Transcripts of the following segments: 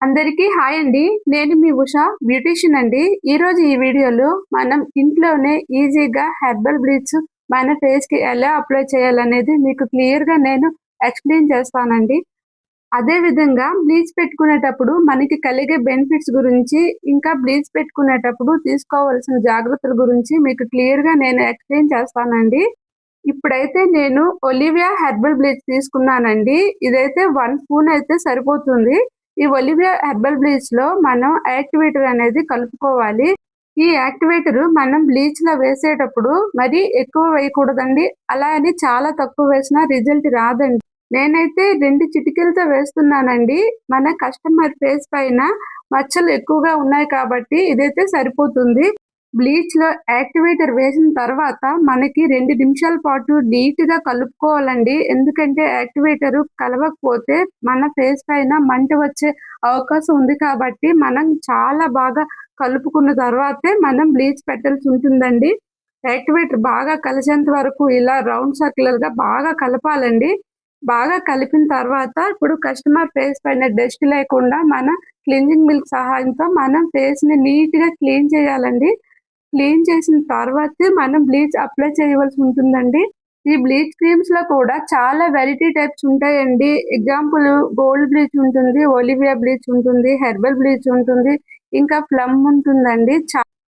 అందరికీ హాయ్ అండి. నేను మీ ఉష బ్యూటిషియన్ అండి. ఈ రోజు ఈ వీడియోలో మనం ఇంట్లోనే ఈజీగా హెర్బల్ బ్లీచ్ మన ఫేస్కి ఎలా అప్లై చేయాలనేది మీకు క్లియర్గా నేను ఎక్స్ప్లెయిన్ చేస్తానండి. అదే విధంగా బ్లీచ్ పెట్టుకునేటప్పుడు మనకి కలిగే బెనిఫిట్స్ గురించి ఇంకా బ్లీచ్ పెట్టుకునేటప్పుడు తీసుకోవాల్సిన జాగ్రత్తల గురించి మీకు క్లియర్గా నేను ఎక్స్ప్లెయిన్ చేస్తానండి. ఇప్పుడైతే నేను ఒలివియా హెర్బల్ బ్లీచ్ తీసుకున్నానండి. ఇదైతే వన్ స్పూన్ అయితే సరిపోతుంది. ఈ ఒలివియా హెర్బల్ బ్లీచ్లో మనం యాక్టివేటర్ అనేది కలుపుకోవాలి. ఈ యాక్టివేటర్ మనం బ్లీచ్లో వేసేటప్పుడు మరి ఎక్కువ వేయకూడదండి. అలా అని చాలా తక్కువ వేసినా రిజల్ట్ రాదండి. నేనైతే రెండు చిటికెలతో వేస్తున్నానండి. మన కస్టమర్ ఫేస్ పైన మచ్చలు ఎక్కువగా ఉన్నాయి కాబట్టి ఇదైతే సరిపోతుంది. బ్లీచ్లో యాక్టివేటర్ వేసిన తర్వాత మనకి రెండు నిమిషాల పాటు నీట్గా కలుపుకోవాలండి. ఎందుకంటే యాక్టివేటర్ కలవకపోతే మన ఫేస్ పైన మంట వచ్చే అవకాశం ఉంది కాబట్టి మనం చాలా బాగా కలుపుకున్న తర్వాతే మనం బ్లీచ్ పెట్టాల్సి ఉంటుందండి. యాక్టివేటర్ బాగా కలిసేంత వరకు ఇలా రౌండ్ సర్కులర్గా బాగా కలపాలండి. బాగా కలిపిన తర్వాత ఇప్పుడు కస్టమర్ ఫేస్ పైన డస్ట్ లేకుండా మన క్లీన్జింగ్ మిల్క్ సహాయంతో మనం ఫేస్ని నీట్గా క్లీన్ చేయాలండి. క్లీన్ చేసిన తర్వాతే మనం బ్లీచ్ అప్లై చేయవలసి ఉంటుందండి. ఈ బ్లీచ్ క్రీమ్స్లో కూడా చాలా వెరైటీ టైప్స్ ఉంటాయండి. ఎగ్జాంపుల్ గోల్డ్ బ్లీచ్ ఉంటుంది ఒలివియా బ్లీచ్ ఉంటుంది హెర్బల్ బ్లీచ్ ఉంటుంది ఇంకా ప్లమ్ ఉంటుందండి.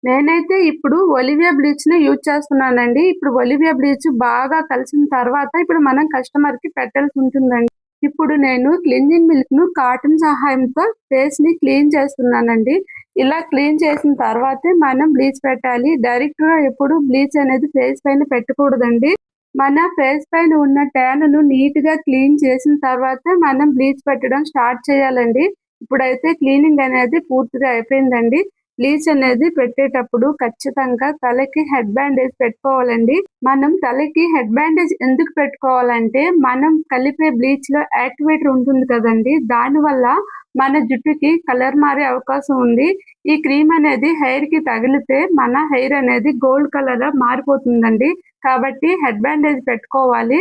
నేనైతే ఇప్పుడు ఒలివియా బ్లీచ్ని యూజ్ చేస్తున్నానండి. ఇప్పుడు ఒలివియా బ్లీచ్ బాగా కలిసిన తర్వాత ఇప్పుడు మనం కస్టమర్కి పెట్టాల్సి ఉంటుందండి. ఇప్పుడు నేను క్లింజింగ్ మిల్క్ను కాటన్ సహాయంతో ఫేస్ని క్లీన్ చేస్తున్నానండి. ఇలా క్లీన్ చేసిన తర్వాతే మనం బ్లీచ్ పెట్టాలి. డైరెక్ట్గా ఎప్పుడు బ్లీచ్ అనేది ఫేస్ పైన పెట్టకూడదండి. మన ఫేస్ పైన ఉన్న ట్యాన్ను నీట్గా క్లీన్ చేసిన తర్వాత మనం బ్లీచ్ పెట్టడం స్టార్ట్ చేయాలండి. ఇప్పుడైతే క్లీనింగ్ అనేది పూర్తిగా అయిపోయిందండి. బ్లీచ్ అనేది పెట్టేటప్పుడు ఖచ్చితంగా తలకి హెడ్ బ్యాండేజ్ పెట్టుకోవాలండి. మనం తలకి హెడ్ బ్యాండేజ్ ఎందుకు పెట్టుకోవాలంటే మనం కలిపే బ్లీచ్లో యాక్టివేటర్ ఉంటుంది కదండి. దాని వల్ల మన జుట్టుకి కలర్ మారే అవకాశం ఉంది. ఈ క్రీమ్ అనేది హెయిర్కి తగిలితే మన హెయిర్ అనేది గోల్డ్ కలర్లో మారిపోతుందండి. కాబట్టి హెడ్ బ్యాండేజ్ పెట్టుకోవాలి.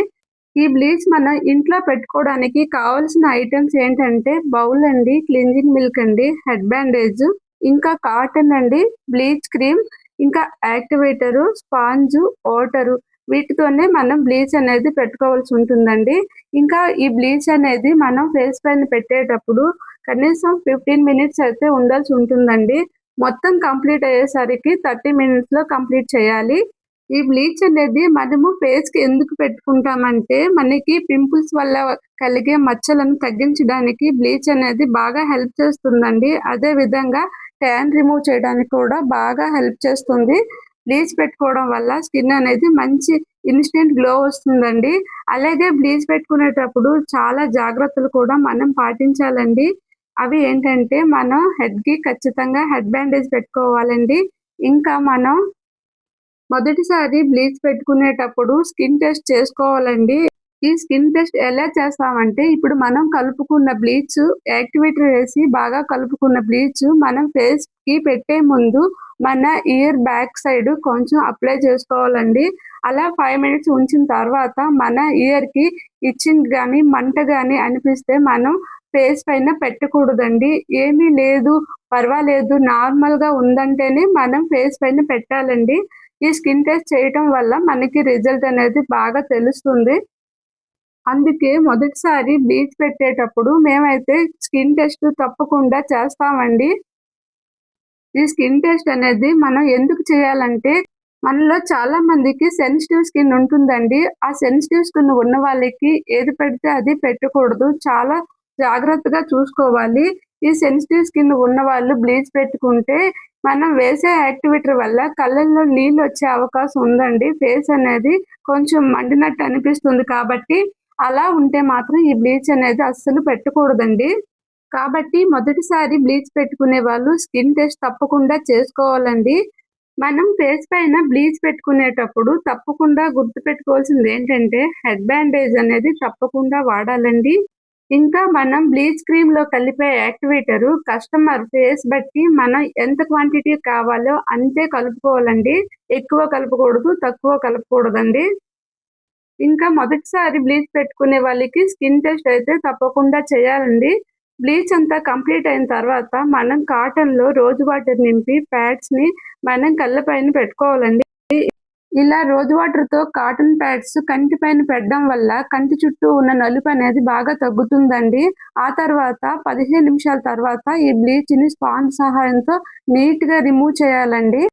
ఈ బ్లీచ్ మనం ఇంట్లో పెట్టుకోవడానికి కావాల్సిన ఐటమ్స్ ఏంటంటే బౌల్ అండి క్లింజింగ్ మిల్క్ అండి హెడ్ బ్యాండేజ్ ఇంకా కాటన్ అండి బ్లీచ్ క్రీమ్ ఇంకా యాక్టివేటరు స్పాంజ్ వాటరు వీటితోనే మనం బ్లీచ్ అనేది పెట్టుకోవాల్సి ఉంటుందండి. ఇంకా ఈ బ్లీచ్ అనేది మనం ఫేస్ పైన పెట్టేటప్పుడు కనీసం ఫిఫ్టీన్ మినిట్స్ అయితే ఉండాల్సి ఉంటుందండి. మొత్తం కంప్లీట్ అయ్యేసరికి థర్టీ మినిట్స్లో కంప్లీట్ చేయాలి. ఈ బ్లీచ్ అనేది మనము ఫేస్కి ఎందుకు పెట్టుకుంటామంటే మనకి పింపుల్స్ వల్ల కలిగే మచ్చలను తగ్గించడానికి బ్లీచ్ అనేది బాగా హెల్ప్ చేస్తుందండి. అదే విధంగా ట్యాన్ రిమూవ్ చేయడానికి కూడా బాగా హెల్ప్ చేస్తుంది. బ్లీచ్ పెట్టుకోవడం వల్ల స్కిన్ అనేది మంచి ఇన్స్టెంట్ గ్లో వస్తుందండి. అలాగే బ్లీచ్ పెట్టుకునేటప్పుడు చాలా జాగ్రత్తలు కూడా మనం పాటించాలండి. అవి ఏంటంటే మనం హెడ్కి ఖచ్చితంగా హెడ్ బ్యాండేజ్ పెట్టుకోవాలండి. ఇంకా మనం మొదటిసారి బ్లీచ్ పెట్టుకునేటప్పుడు స్కిన్ టెస్ట్ చేసుకోవాలండి. ఈ స్కిన్ టెస్ట్ ఎలా చేస్తామంటే ఇప్పుడు మనం కలుపుకున్న బ్లీచ్ యాక్టివేటర్ వేసి బాగా కలుపుకున్న బ్లీచ్ మనం ఫేస్కి పెట్టే ముందు మన ఇయర్ బ్యాక్ సైడ్ కొంచెం అప్లై చేసుకోవాలండి. అలా ఫైవ్ మినిట్స్ ఉంచిన తర్వాత మన ఇయర్కి ఇచ్చింగ్ కానీ మంట కానీ అనిపిస్తే మనం ఫేస్ పైన పెట్టకూడదండి. ఏమీ లేదు పర్వాలేదు నార్మల్గా ఉందంటేనే మనం ఫేస్ పైన పెట్టాలండి. ఈ స్కిన్ టెస్ట్ చేయటం వల్ల మనకి రిజల్ట్ అనేది బాగా తెలుస్తుంది. అందుకే మొదటిసారి బ్లీచ్ పెట్టేటప్పుడు మేమైతే స్కిన్ టెస్ట్ తప్పకుండా చేస్తామండి. ఈ స్కిన్ టెస్ట్ అనేది మనం ఎందుకు చేయాలంటే మనలో చాలా మందికి సెన్సిటివ్ స్కిన్ ఉంటుందండి. ఆ సెన్సిటివ్ స్కిన్ ఉన్న వాళ్ళకి ఏది పెడితే అది పెట్టకూడదు. చాలా జాగ్రత్తగా చూసుకోవాలి. ఈ సెన్సిటివ్ స్కిన్ ఉన్న వాళ్ళు బ్లీచ్ పెట్టుకుంటే మనం వేసే యాక్టివేటర్ వల్ల కళ్ళల్లో నీళ్ళు వచ్చే అవకాశం ఉందండి. ఫేస్ అనేది కొంచెం మండినట్టు అనిపిస్తుంది కాబట్టి అలా ఉంటే మాత్రం ఈ బ్లీచ్ అనేది అస్సలు పెట్టకూడదండి. కాబట్టి మొదటిసారి బ్లీచ్ పెట్టుకునే వాళ్ళు స్కిన్ టెస్ట్ తప్పకుండా చేసుకోవాలండి. మనం ఫేస్ పైన బ్లీచ్ పెట్టుకునేటప్పుడు తప్పకుండా గుర్తు పెట్టుకోవాల్సింది ఏంటంటే హెడ్ బ్యాండేజ్ అనేది తప్పకుండా వాడాలండి. ఇంకా మనం బ్లీచ్ క్రీమ్లో కలిపే యాక్టివేటర్ కస్టమర్ ఫేస్ బట్టి మనం ఎంత క్వాంటిటీ కావాలో అంతే కలుపుకోవాలండి. ఎక్కువ కలపకూడదు తక్కువ కలపకూడదండి. ఇంకా మొదటిసారి బ్లీచ్ పెట్టుకునే వాళ్ళకి స్కిన్ టెస్ట్ అయితే తప్పకుండా చేయాలండి. బ్లీచ్ అంతా కంప్లీట్ అయిన తర్వాత మనం కాటన్లో రోజు వాటర్ నింపి ప్యాడ్స్ని మనం కళ్ళ పైన పెట్టుకోవాలండి. ఇలా రోజు వాటర్తో కాటన్ ప్యాడ్స్ కంటి పైన పెట్టడం వల్ల కంటి చుట్టూ ఉన్న నలుపు అనేది బాగా తగ్గుతుందండి. ఆ తర్వాత పదిహేను నిమిషాల తర్వాత ఈ బ్లీచ్ని స్పాంజ్ సహాయంతో నీట్గా రిమూవ్ చేయాలండి.